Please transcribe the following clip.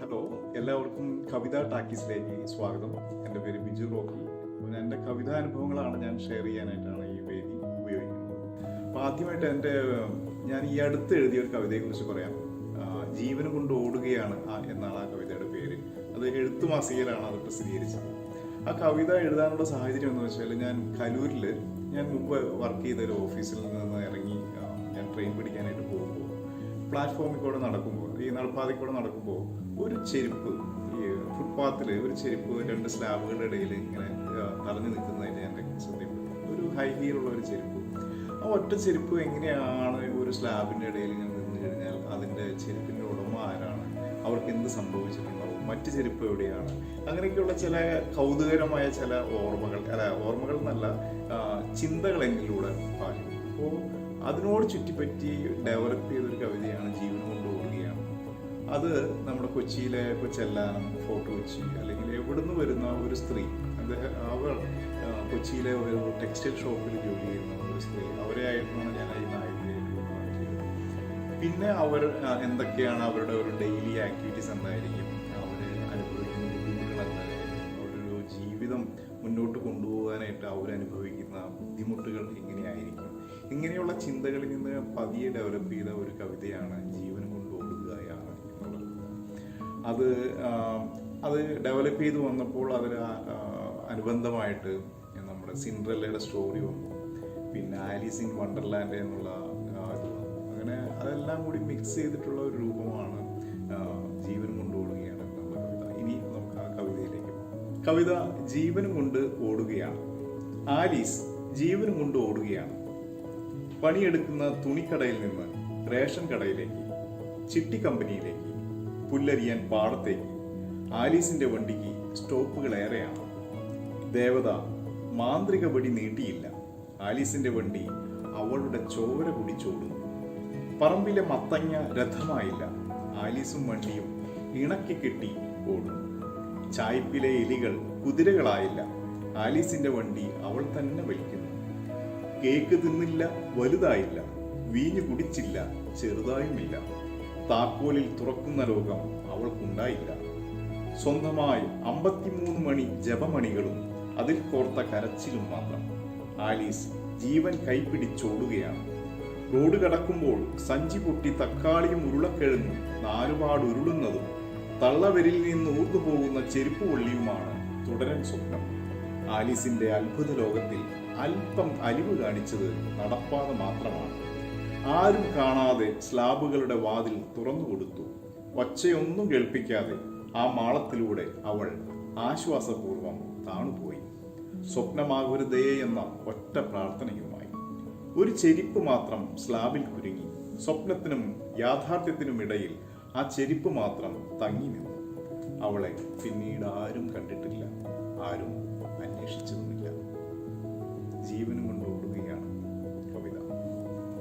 Hello എല്ലാവർക്കും കവിത ടാക്കീസിലേക്ക് സ്വാഗതം. എന്റെ പേര് ബിജു റോക്കി. എന്റെ കവിതാ അനുഭവങ്ങളാണ് ഞാൻ ഷെയർ ചെയ്യാനായിട്ടാണ് ഈ വേദി ഉപയോഗിക്കുന്നത്. അപ്പോൾ ആദ്യമായിട്ട് എന്റെ ഞാൻ ഈ അടുത്ത് എഴുതിയ ഒരു കവിതയെക്കുറിച്ച് പറയാം. ജീവന് കൊണ്ട് ഓടുകയാണ് എന്നാണ് ആ കവിതയുടെ പേര്. അത് എഴുത്തു മാസികയിലാണ് അത് പ്രസിദ്ധീകരിച്ചത്. ആ കവിത എഴുതാനുള്ള സാഹചര്യം എന്ന് വെച്ചാൽ ഞാൻ കലൂരിൽ ഞാൻ മുമ്പ് വർക്ക് ചെയ്ത ഒരു ഓഫീസിൽ നിന്ന് ഇറങ്ങി ഞാൻ ട്രെയിൻ പിടിക്കാനായിട്ട് പോകുമ്പോൾ പ്ലാറ്റ്ഫോമിൽ കൂടെ നടക്കുമ്പോൾ ഈ നടപ്പാതയിൽ കൂടെ നടക്കുമ്പോൾ ഒരു ചെരുപ്പ് ഈ ഫുട്പാത്തിൽ ഒരു ചെരുപ്പ് രണ്ട് സ്ലാബുകളുടെ ഇടയിൽ ഇങ്ങനെ തറഞ്ഞു നിൽക്കുന്നതിന് എന്റെ ശ്രദ്ധയിൽപ്പെട്ടു. ഒരു ഹൈ ഹീലുള്ള ഒരു ചെരുപ്പ്. ആ ഒറ്റ ചെരുപ്പ് എങ്ങനെയാണ് ഒരു സ്ലാബിന്റെ ഇടയിൽ ഇങ്ങനെ നിന്ന് കഴിഞ്ഞാൽ അതിന്റെ ചെരുപ്പിന്റെ ഉടമ ആരാണ്? അവർക്ക് എന്ത് സംഭവിച്ചിട്ടുണ്ടാവും? മറ്റ് ചെരുപ്പ് എവിടെയാണ്? അങ്ങനെയൊക്കെയുള്ള ചില കൗതുകരമായ ചില ഓർമ്മകൾ അല്ല ഓർമ്മകൾ എന്നല്ല ചിന്തകളെങ്കിലൂടെ ചിന്തകൾ എന്നിലൂടെ പാലും അപ്പോൾ അതിനോട് ചുറ്റിപ്പറ്റി ഡെവലപ്പ് ചെയ്തൊരു അത് നമ്മുടെ കൊച്ചിയിലെ കൊച്ചെല്ലാനം ഫോർട്ട് കൊച്ചി അല്ലെങ്കിൽ എവിടുന്ന് വരുന്ന ഒരു സ്ത്രീ അദ്ദേഹം അവൾ കൊച്ചിയിലെ ഒരു ടെക്സ്റ്റൈൽ ഷോപ്പിൽ ജോലി ചെയ്യുന്ന ഒരു സ്ത്രീ അവരെ ആയിട്ടാണ് ഞാൻ ഈ നായികയായിട്ട് പിന്നെ അവർ എന്തൊക്കെയാണ് അവരുടെ ഒരു ഡെയിലി ആക്ടിവിറ്റീസ് എന്തായിരിക്കും അവർ അനുഭവിക്കുന്ന ബുദ്ധിമുട്ടുകൾ എന്തായിരിക്കും അവരൊരു ജീവിതം മുന്നോട്ട് കൊണ്ടുപോകാനായിട്ട് അവരനുഭവിക്കുന്ന ബുദ്ധിമുട്ടുകൾ എങ്ങനെയായിരിക്കും? ഇങ്ങനെയുള്ള ചിന്തകളിൽ നിന്ന് പതിയെ ഡെവലപ്പ് ചെയ്ത ഒരു കവിതയാണ് എന്നുള്ളത് അത് അത് ഡെവലപ്പ് ചെയ്ത് വന്നപ്പോൾ അതിന് അനുബന്ധമായിട്ട് നമ്മുടെ സിൻഡ്രല്ലയുടെ സ്റ്റോറി വന്നു. പിന്നെ ആലീസ് ഇൻ വണ്ടർലാൻഡ് എന്നുള്ള അങ്ങനെ അതെല്ലാം കൂടി മിക്സ് ചെയ്തിട്ടുള്ള ഒരു രൂപമാണ് ജീവൻ കൊണ്ട് ഓടുകയാണ് എന്നുള്ള കവിത. ഇനി നമുക്ക് ആ കവിതയിലേക്ക് കവിത ജീവനും കൊണ്ട് ഓടുകയാണ്. ആലീസ് ജീവനും കൊണ്ട് ഓടുകയാണ്. പണിയെടുക്കുന്ന തുണിക്കടയിൽ നിന്ന് റേഷൻ കടയിലേക്ക് ചിട്ടി കമ്പനിയിലേക്ക് പുല്ലരിയാൻ പാടത്തേക്ക്. ആലീസിന്റെ വണ്ടിക്ക് സ്റ്റോപ്പുകൾ ഏറെയാണ്. ദേവത മാന്ത്രിക വടി നീട്ടിയില്ല. ആലീസിന്റെ വണ്ടി അവളുടെ ചോര കുടിച്ചോടുന്നു പറമ്പിലെ മത്തങ്ങ രഥമായില്ല. ആലീസും വണ്ടിയും ഇണക്കി കെട്ടി ഓടുന്നു. ചായ്പിലെ എലികൾ കുതിരകളായില്ല. ആലീസിന്റെ വണ്ടി അവൾ തന്നെ വലിക്കുന്നു. കേക്ക് തിന്നില്ല വലുതായില്ല. വീഞ്ഞു കുടിച്ചില്ല ചെറുതായുമില്ല. താക്കോലിൽ തുറക്കുന്ന ലോകം അവൾക്കുണ്ടായില്ല. സ്വന്തമായി അമ്പത്തിമൂന്ന് മണി ജപമണികളും അതിൽ കോർത്ത കരച്ചിലും മാത്രം. ആലീസ് ജീവൻ കൈപ്പിടിച്ചോടുകയാണ് റോഡ് കടക്കുമ്പോൾ സഞ്ചി പൊട്ടി തക്കാളിയും ഉരുളക്കിഴങ്ങും നാലുപാട് ഉരുളുന്നതും തള്ളവരിൽ നിന്ന് ഊർന്നു പോകുന്ന ചെരുപ്പ് പൊള്ളിയുമാണ് തുടരൻ സ്വപ്നം. ആലീസിന്റെ അത്ഭുത ലോകത്തിൽ അല്പം അലിവ് കാണിച്ചത് നടപ്പാത മാത്രമാണ്. ആരും കാണാതെ സ്ലാബുകളുടെ വാതിൽ തുറന്നു കൊടുത്തു. ഒച്ചയൊന്നും കേൾപ്പിക്കാതെ ആ മാളത്തിലൂടെ അവൾ ആശ്വാസപൂർവം താണുപോയി. സ്വപ്നമാകരുതേ എന്ന ഒറ്റ പ്രാർത്ഥനയുമായി. ഒരു ചെരിപ്പ് മാത്രം സ്ലാബിൽ കുരുങ്ങി. സ്വപ്നത്തിനും യാഥാർത്ഥ്യത്തിനും ഇടയിൽ ആ ചെരിപ്പ് മാത്രം തങ്ങി നിന്നു. അവളെ പിന്നീട് ആരും കണ്ടിട്ടില്ല.